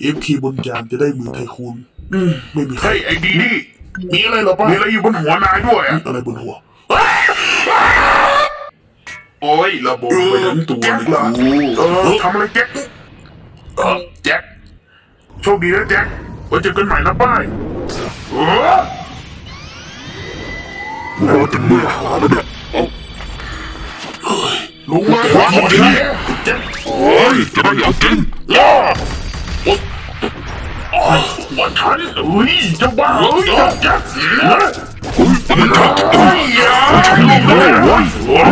เอฟคีบนจานจะได้มือไทคูนอืมไม่มีใครเฮ้ยไอ้ดีนี่มีอะไรเหรอป้ามีอะไรอยู่บนหัวนายด้วยอะอะไรบนหัวโอ้ยระบบเออไปทั้งตัวแจ็คเลยเหรอเออทำอะไรแจ็คเออแจ็คโชคดีนะแจ็คไว้เจอกันใหม่นะป้ายเออรอจนเมื่อหาแล้วเนี่ยลงมาขวาหมดเลยแจ็คโอ้ยจะได้อยากกินย่าโอ๊ยโอ้ย วันทันเฮ้ยจะบ้าเฮ้ยแจ็คเฮ้ยมันทันเฮ้ยอย่าลงมาโอ้ยโอ้ย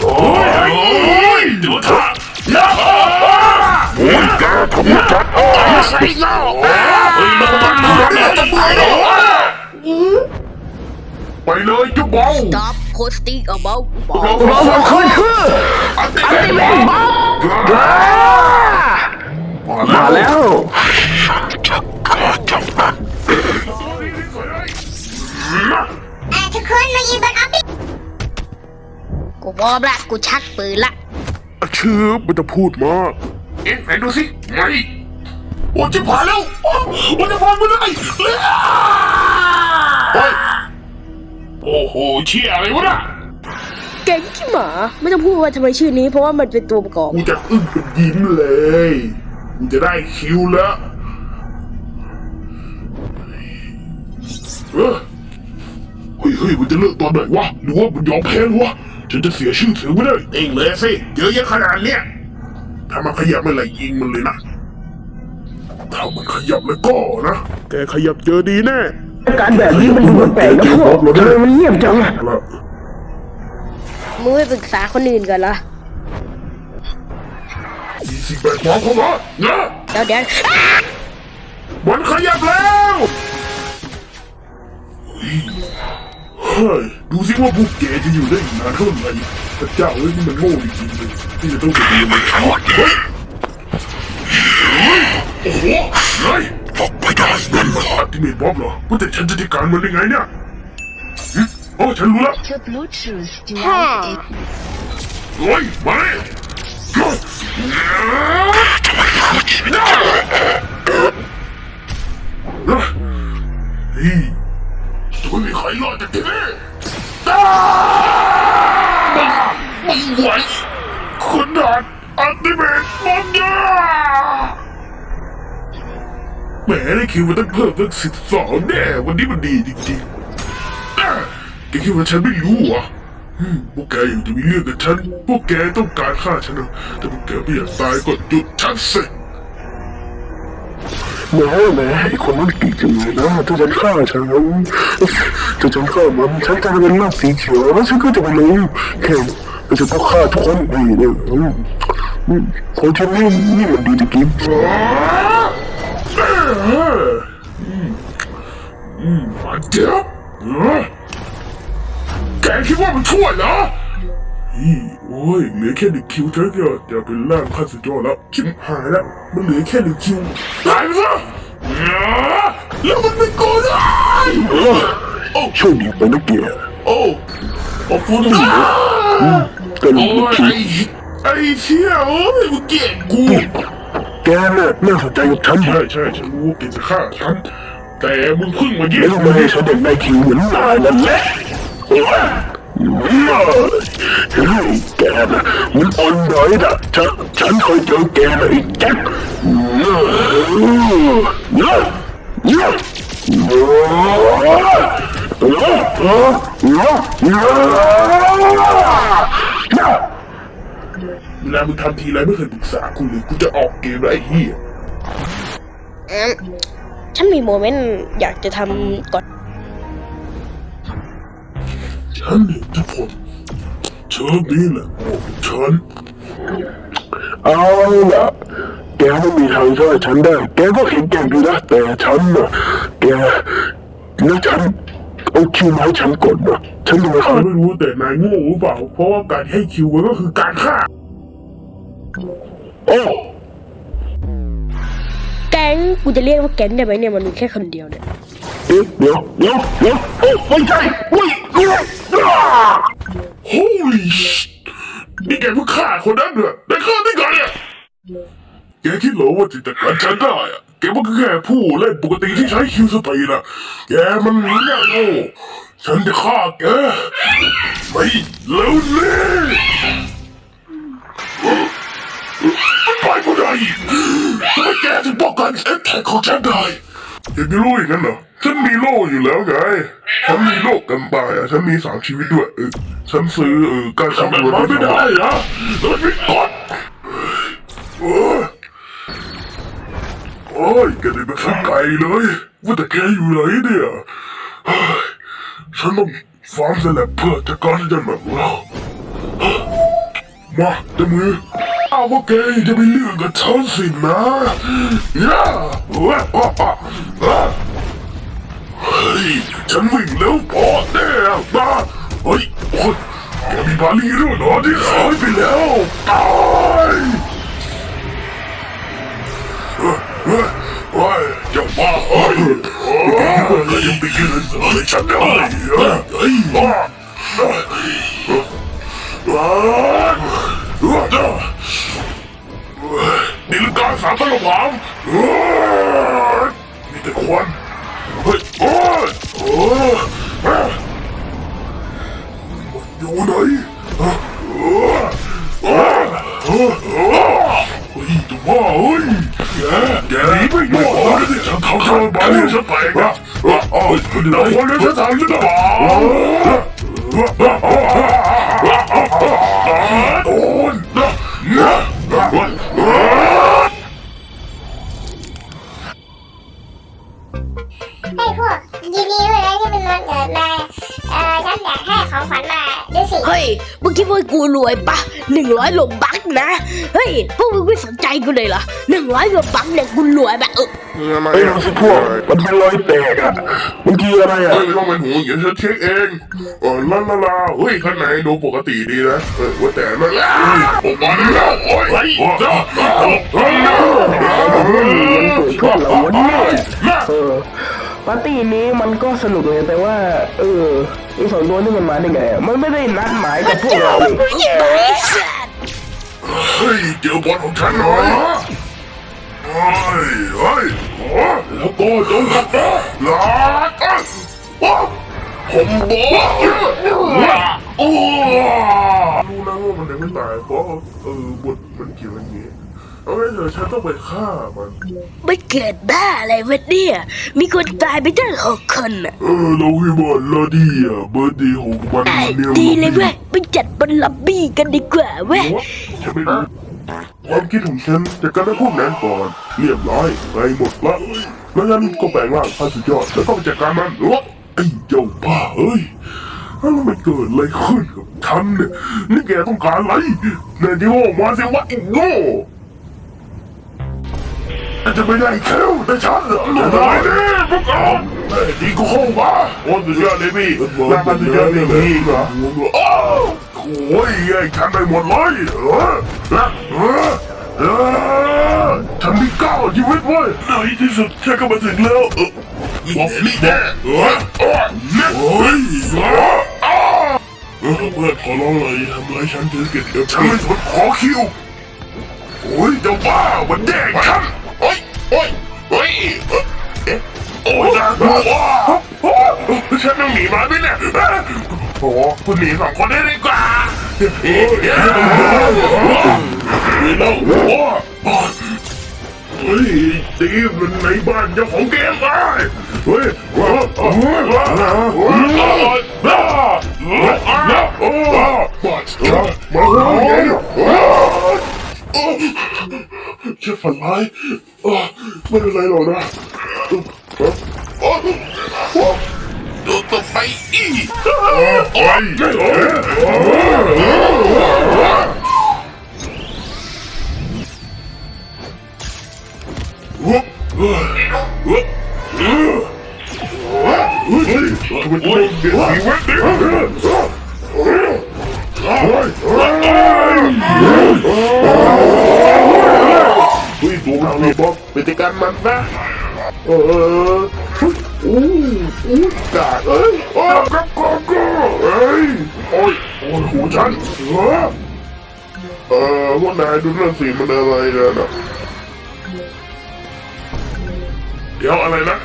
โอ้ยดูท่าย่าโอ้ยแกทำมาจัดโอ้ยใส่เงาเฮ้ยมันมันมันจะไปแล้วไปเลยจุ๊บเบา Stop posting about เรา bomb. เราสองคนคืออันติเมตบ๊อบ มาแล้วอะทุกคนมายืนบนออฟฟิศกูบอมละกูชักปืนละชื่อไม่ต้องพูดมากเอ๊ะไหนดูสิไงโอ้จะผ่านแล้วโอ้จะผ่านมาได้เฮ้ยโอ้โหเชี่ยอะไรวะน่ะเก่งขี้หมา ไม่ต้องพูดว่าทำไมชื่อนี้เพราะว่ามันเป็นตัวประกอบกูจะอึ้งเป็นยิ้มเลย กูจะได้คิวแล้วเออเฮ้ยเฮ้ยมันจะเลิกตอนไหนวะหรือว่ามันยอมแพ้หรอวะฉันจะเสียชื่อเสียงไม่ได้เองเลยสิเยอะแยะขนาดเนี้ยถ้ามันขยับไม่ไหลยิงมันเลยนะถ้ามันขยับแล้วก็นะแกขยับเจอดีแน่การแบบนี้มันดูแปลกๆนะพวกทำไมมันเงียบจังอะละมึงไม่ปรึกษาคนอื่นกันเหรอมี สิ่งแปลกปลอมเข้ามานะเดี๋ยวเดี๋ยวมันขยับแล้วเฮ้ยดูสิว่าพวกแกจะอยู่ได้อีกนานเท่าไหร่พระเจ้าเอ้ยนี่มันโง่จริงๆเลยที่จะต้องไปดูมันทอดเฮ้ยโอ้โหเฮ้ยออกไปได้นั่นมันอัติเมตบ๊อบเหรอว่าแต่ฉันจะจัดการมันได้ไงเนี่ยหึโอ้ฉันรู้แล้ว The Bluetooth ฮ่า device เฮ้ยมาเลย เฮ้ยจะไม่มีใครรอดจากที่นี่อ้าไม่ไหวขนาดอัลติเมทมันยาแหมได้คิวมันต้องเพิ่มตั้งสิบสองแน่วันนี้มันดีจริงๆอะแกคิดว่าฉันไม่รู้เหรออืม พวกแกอยู่จะมีเรื่องกับฉัน พวกแกต้องการฆ่าฉันเหรอแต่พวกแกไม่อยากตายก็หยุดฉันสิแหมแหมไอ้คนนั้นเก่งจังเลยนะถ้าฉันฆ่าฉันถ้าฉันฆ่ามันฉันจะเป็นหน้าสีเขียวแล้วฉันก็จะไปลงแค่เราจะต้องฆ่าทุกคนนี่เนี่ยอืมอืมคนที่นี่นี่มันดีจริงๆมาเจ็บเออ แกคิดว่ามันช่วยเหรออีโอ้ยเหลือแค่หนึ่งคิวเท่านั้นจะเป็นร่างข้าสุดยอดแล้วชิบหายแล้วมันเหลือแค่หนึ่งคิวตายไปซะเออแล้วมันไม่โกรธอะโชคดีไปนะแกโอ้ขอบคุณนะแต่ลูโอ้กยคิไอ้ดไอ้เชี่ยโอ้ยมึงเกลียดกูแกน่ะน่าสนใจกับฉันใช่ใช่ฉันรู้ว่าแกจะฆ่าฉันแต่มึงเพิ่งมาเยี่ยแล้วมทำไมฉันเด็กในคิวเหมือนนายนั่นแหละ เฮ้ยแกนะมันอ่อนด้อยนะฉันฉันเคยเจอแกนะไอ้แจ็คเนอะเนอเนอะเนอนอะเนอะเนอะเวลามึงทำทีไรไม่เคยปรึกษากูเลยกูจะออกเกมไอ้เหี้ยฉันมีโมเมนต์อยากจะทำก่อน ฉันเห็นทุกคนเชิญนี่แหละฉัน เอาล่ะ แกไม่มีทางช่วยฉันได้ แกก็แข็งแกร่งดีนะแต่ฉันน่ะแกแล้วฉันเอาคิวมาให้ฉันก่อนนะฉันจะมาข้าฆ่าไม่รู้แต่นายโง่หรือเปล่า เพราะว่าการให้คิวมันก็คือการฆ่าโอ้แก๊งกูจะเรียกว่าแก๊งได้ไหมเนี่ยมันมีแค่คนเดียวเนี่ย เอ๊ะเดี๋ยวเดี๋ยวเดี๋ยวโอ้ไม่ใช่เฮ้ กเพิ่งฆ่าคนนั้นเหรอได้ฆ่าได้ไงเนี่ยแกคิดเหรอว่าจะจัดการฉันได้อะแกมันก็แค่ผู้เล่นปกติที่ใช้คิวสตีนะแกมันแง่โง่ฉันจะฆ่าแกไปเร็วเลยไปกูได้ทำไมแกถึงป้องกันเอ็กแท็กของฉันได้ อยากจะรู้อย่างนั้นเหรอ ฉันมีโล่อยู่แล้วไง ฉันมีโล่กันตายอะ ฉันมีสามชีวิตด้วยเออฉันซื้อเออการขับรถไม่ได้นะแล้วไม่กดโอ้ยโอ้ยแกนี่เป็นสักไก่เลย ว่าแต่แกอยู่ไหนเนี่ยฉันต้องฟาร์มสลับเพื่อจัดการให้ฉันแบบเรามาเต็มมือ เอาว่าแกจะไปเลือกกับฉันสินะย่าเฮ้ยฉันวิ่งเร็วพอแน่มาเฮ้ยโอ้ยแกมีบาลีด้วยเหรอที่หายไปแล้วตายโอ้ยจ้าบ้าเอ้ยยังไปยืนอะไรฉันได้เฮ้ยบ้า นี่คือการสาตั้งผามมีแต่ควันเฮ้ยโอ้ยโอ้ยมันอยู่ไหนเฮ้ยจะว่าเฮ้ยแกแกหนีไม่รอดเลยฉันทำเธอบาลีฉันไปนะเอ๋อแต่คนนี้ฉันทำหรือเปล่า ไอ้พวกยินดีด้วยนะที่เป็นอนเกิดมา เอ่อฉันอยากให้ของขวัญมาดูสิเฮ้ยมึงคิดว่ากูรวยปะหนึ่งร้อยโลบักนะ เฮ้ย พวกมึงไม่สนใจกูเลยเหรอหนึ่งร้อยโลบักเนี่ยกูรวยแบบเออไอ้หนังสิพวกมันเป็นรอยแตกอะมันคืออะไรอะเฮ้ยไม่ต้องเป็นห่วงเดี๋ยวฉันเช็คเองเออลาลาลาเฮ้ยข้างในดูปกติดีนะเออว่าแต่มันโอ้ยมันแล้วโอ้ยเฮ้ยจ้าชอบเราวันนี้เออ ปาร์ตี้นี้มันก็สนุกเลยแต่ว่า เออไอ้สองตัวนี่มันมาได้ไงอะมันไม่ได้นัดหมายกับพวกเราเลยไอ้สัสเฮ้ยเจอบอลของฉันหน่อยเฮ้ยเฮ้ยแล้วก็จงกลับมาลาอัสผมบอกโอ้รู้นะว่ามันยังไม่ตายเพราะเออบทมันเขียนอย่างนี้ เอาไว้เถอะฉันต้องไปฆ่ามันไม่เกิดบ้าอะไรวะเนี่ย มีคนตายไปตั้งหกคนอะเออเราให้บอลลาดีอะเบอร์ดีของมันไอ้เนี่ยดีเลยเว้ยไปจัดบนล็อบบี้กันดีกว่าเว้ย ฉันไม่รู้ความคิดของฉันจัดการให้พวกนั้นก่อน เรียบร้อยไปหมดละแล้วฉันก็แปลงร่างพันสุดยอดแล้วก็ไปจัดการมันหรือว่าไอ้เจ้าบ้าเอ้ยแล้วมันเกิดอะไรขึ้นกับฉันเนี่ยนี่แกต้องการอะไรเนี่ยที่ว่ามาสิวะไอ้โง่ จะไม่ได้แค่แต่ฉันเหรอได้ดิพวกเราไอ้ที่กูเข้ามาโอ้สุดยอดเลยพี่น่าพันสุดยอดเลยพี่เหรอโอ้โอ้ยไอ้ฉันไปหมดเลยเออเออเออฉันมีเก้าชีวิตเว้ยในที่สุดฉันก็มาถึงแล้วเออบอกนี่แน่เออเออเนี่ยเฮ้ยเออเออเพื่อนขอร้องเลยทำไรฉันจะเก็บเดี๋ยวฉันไม่สนขอคิวโอ้ยเจ้าบ้ามันแย่งฉัน เอ๊ะโอ้ยน่ากลัวฉันต้องหนีมาด้วยเนี่ยโอ้คุณหนีสองคนได้ดีกว่าเฮ้ยเฮ้ยเราโอ้เฮ้ยตีมันในบ้านเจ้าของเกมไปเฮ้ยว้าวว้าวว้าวว้าวว้าวว้าวโอ้บัดมาหัวใหญ่ว้าวแค่ฝันร้ายไม่เป็นไรหรอกนะเออโอ้โหดู ต่อไปอีกโอ้ยโอ้ยเฮ้ยเฮ้ยเฮ้ยเฮ้ยเฮ้ยทำไมต้องเดือดสีเว้ยเนี่ยเฮ้ยเฮ้ยเฮ้ยเฮ้ยตัวมันมีบ๊อบไปจัดการมันนะ เอออู้อู้กาเอ้ยโอ้กับกอกเอ้ยโอ้ยโอ้ยหูฉันเออเออพวกนายดูนั่นสิมันอะไรกันอะดี๋ยวอะไรนะ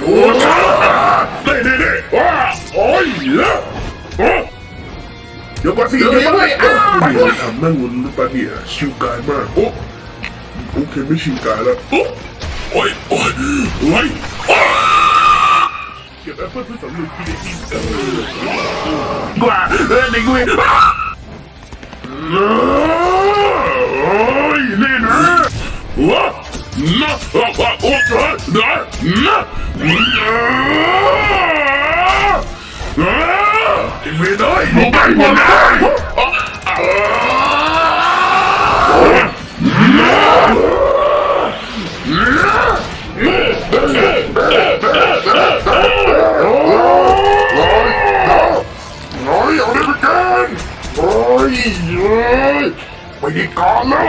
โอ้ช้าเด้เด้เด้ว้า โอ้ยเยอะเดี๋ยวก่อนสิเดี๋ยวก่อนสิไปทำนั่งบนรถปะเนี่ยชิวกายมากโอ้โอเคไม่ชิวกายแล้วโอ้โอ้ยโอ้ยโอ้ยเก็บแอปเปิ้ลเพื่อสำเร็จกินได้กินเออกว่าเออเด็กเว้ยโอ้ยนี่นะว้านะว้าว้าโอ้ยนะนะนะ ไม่ได้ไม่ได้ไม่ได้โอ้ยเอาได้ไปกันโอ้ยเฮ้ยไม่ได้ก่อนแล้ว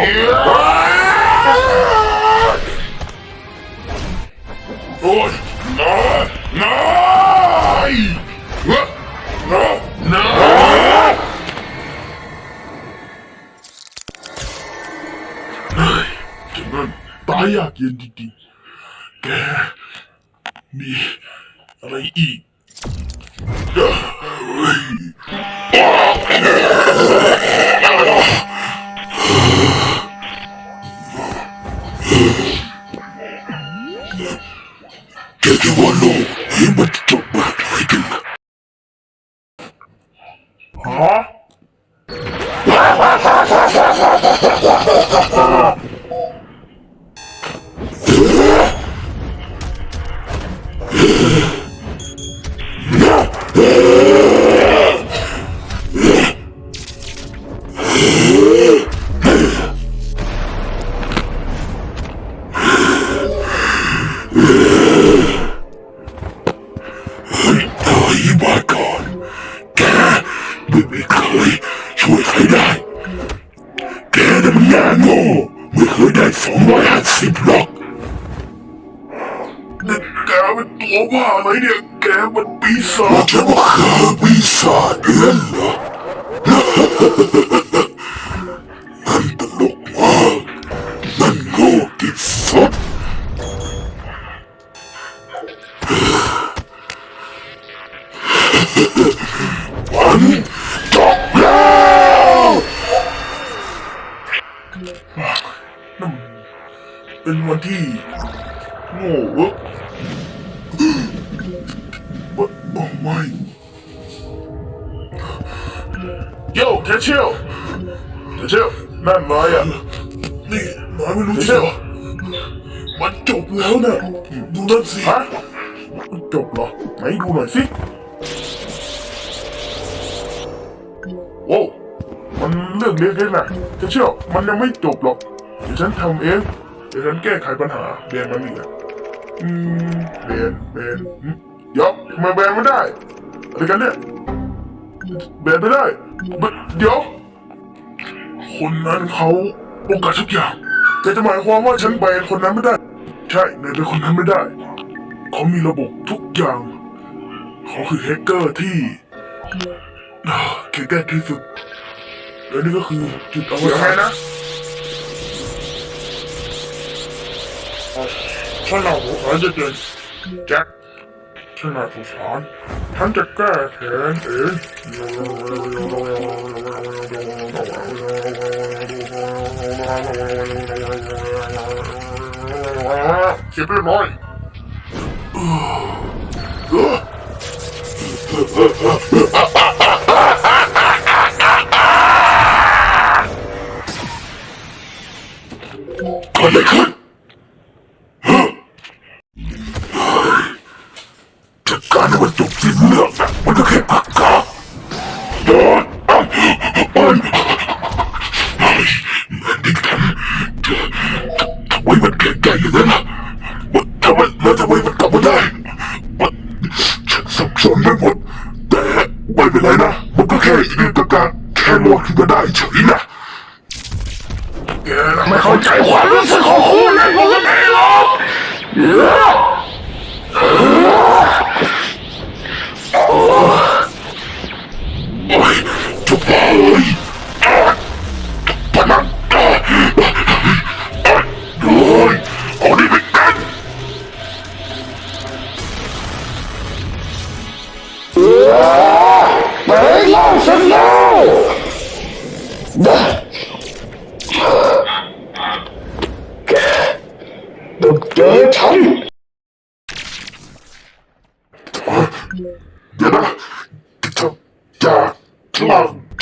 โอ้ยน้อยน้อย นั้นตายยากเมาฆ่ นั่นนายอะ นี่นายไม่รู้ใช่เหรอมันจบแล้วนะดูนั่นสิฮะมันจบเหรอไหนดูหน่อยสิโอ้มันเรื่องเล็กเองนะจะเชื่อมันยังไม่จบหรอกเดี๋ยวฉันทำเองเดี๋ยวฉันแก้ไขปัญหาแบนมันอีกอะอืมแบนแบนอืมเดี๋ยวทำไมแบนไม่ได้อะไรกันเนี่ยแบนไม่ได้เบเดี๋ยว คนนั้นเขาโอกาสทุกอย่างแต่จะหมายความว่าฉันแบนคนนั้นไม่ได้ ใช่ในเป็นคนนั้นไม่ได้ เขามีระบบทุกอย่าง เขาคือแฮกเกอร์ที่อ่าแข็งแกร่งที่สุดและนี่ก็คือจุดอวสานนะฉันน่าสงสารจะเกินแจ็ค ฉันน่าสงส แค่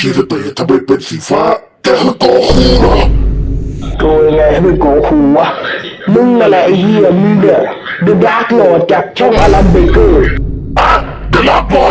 ลางที่สเตย์ทำไมเป็นสีฟ้า แกคือโกคูเหรอโกยไงให้เป็นโกคูวะมึงอะไรไอ้เหี้ยมึงเด้อ The Dark Lord จากช่องอารัมเบเกอร์อะเดี๋ยวรับบอก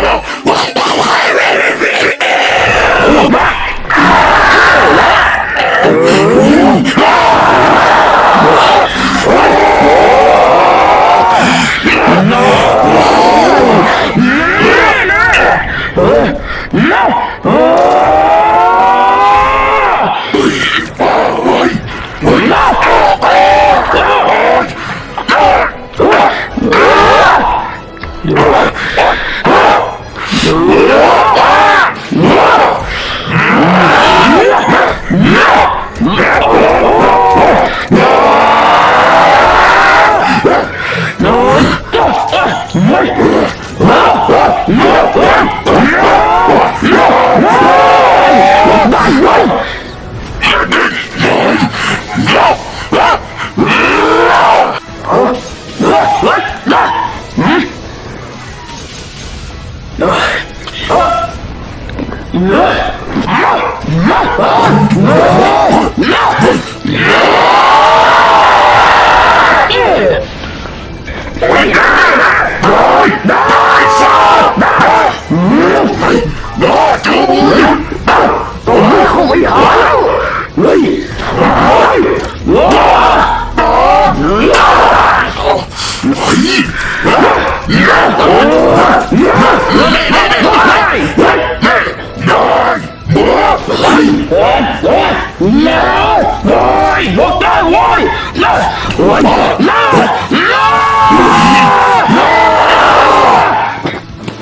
แล้ว Yeah!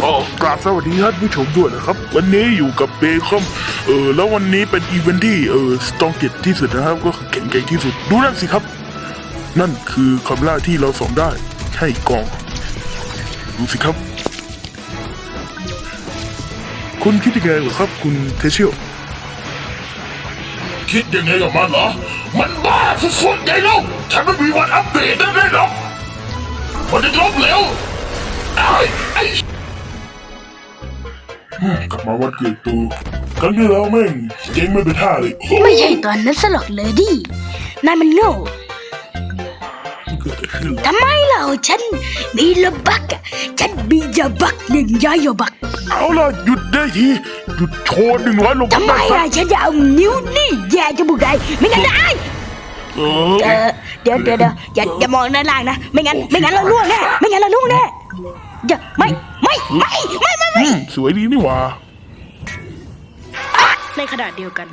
อ๋อกราบสวัสดีท่านผู้ชมด้วยนะครับ วันนี้อยู่กับเบคอมเออแล้ววันนี้เป็นอีเวนท์ที่เออสตองเก็ตที่สุดนะครับ ก็คือเก่งที่สุดดูนั่นสิครับ นั่นคือคำล่าที่เราส่งได้ให้กอง ดูสิครับ คุณคิดยังไงเหรอครับ คุณเทเชียว คิดยังไงกับมันเหรอ มันบ้าสุดๆไงลูกฉันไม่มีวันอัปเดตได้เลยหรอกมันจะล้มเหลวไอ้ไอ้กลับมาวัดเกิดตัวครั้งที่แล้วแม่งเจ๊งไม่ไปท่าเลย ไม่ใช่ตอนนั้นสลอกเลยดินายมันโง่เกิดอะไรขึ้นทำไมเล่าฉันมีระบักอะฉันมียาบักหนึ่งยายาบัก เอาล่ะ หยุดได้ที หยุดโชว์หนึ่งร้อยลงทำไมได้สัอะฉันจะเอานิ้วนี่แย่จมูกไงไม่งั้นได้เออเดี๋ยวเดี๋ยวเดี๋ยวอย่าอย่ามองด้านล่างนะ ไม่งั้นไม่งั้นเราล่วงแน่ไม่งั้นเราล่วงแน่อย่าไม่ไม่ไม่ไม่ไม่ไม่สวยดีนี่หว่าในขณะเดียวกัน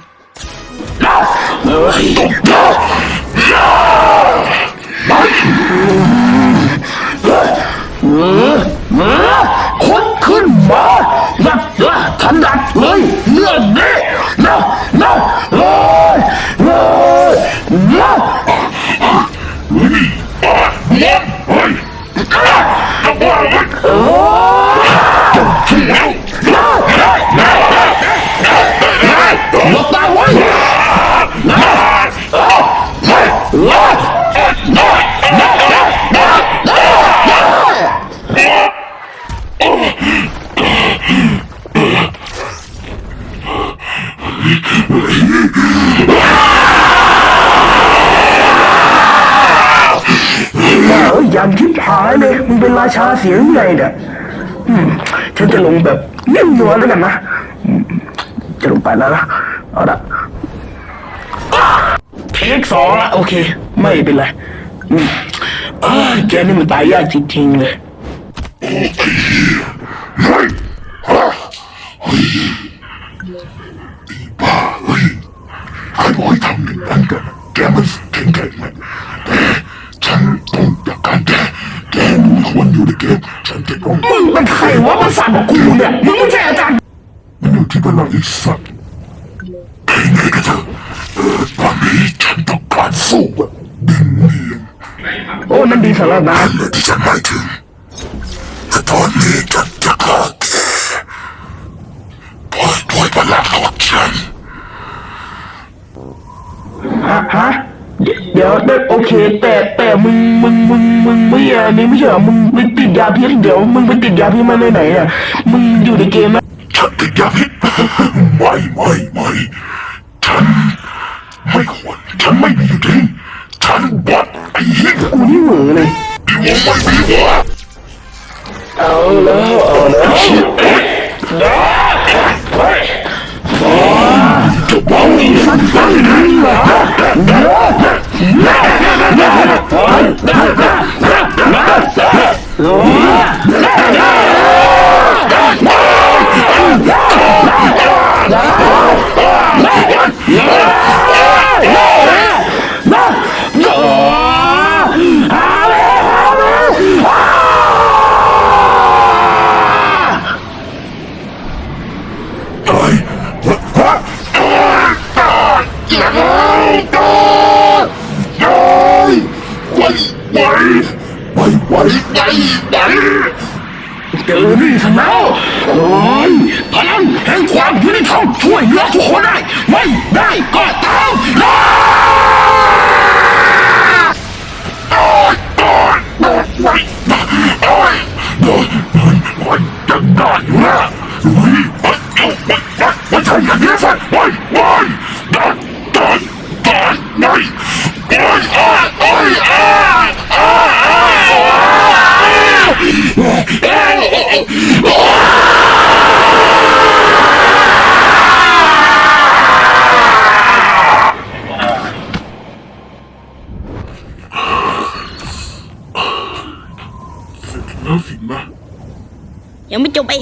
คนขึ้นมานักล ถนัดเลยเรื่องนี้ ชาเสียงไงเนี่ยฉันจะลงแบบนิ่มนวลแล้วกันนะ จะลงไปแล้วนะเอาละเทคสองละโอเค ไม่เป็นไรอืมอ่าแกนี่มันตายยากจริงๆเลยใครบอกให้ทำอย่างนั้นกันแกมันแข็งแกร่งไหมแต่ฉันต้องจัดการแกแกมันควรอยู่ในเกมฉันจะต้องมึงเป็นใครวะมาสั่งกับกูเนี่ย มึงไม่ใช่อาจารย์ มันอยู่ที่พลังอีกสัตว์แค่ไงก็เถอะเออตอนนี้ฉันต้องการสู้แบบดินเนียนโอ้นั่นดีสำหรับนะเมื่อที่ฉันหมายถึงแต่ตอนนี้ฉันจะฆ่าแกลังของฉัน ฮะ เดี๋ยวได้โอเค แต่แต่มึงมึงมึงมึงไม่อันนี้ไม่ใช่เหรอมึงมึงติดยาพิษเดี๋ยวมึงไปติดยาพิษมาในไหนอะมึงอยู่ในเกมนะฉันติดยาพิษไม่ไม่ไม่ฉันไม่ควรฉันไม่มีอยู่จริงฉันบอดไอ้เหี้ยกูนี่เหมือเลยที่มองไม่มีวะเอาแล้วเอาแล้วจะบ้าอีสัตว์บ้าเหรอ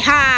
แล้วสินะ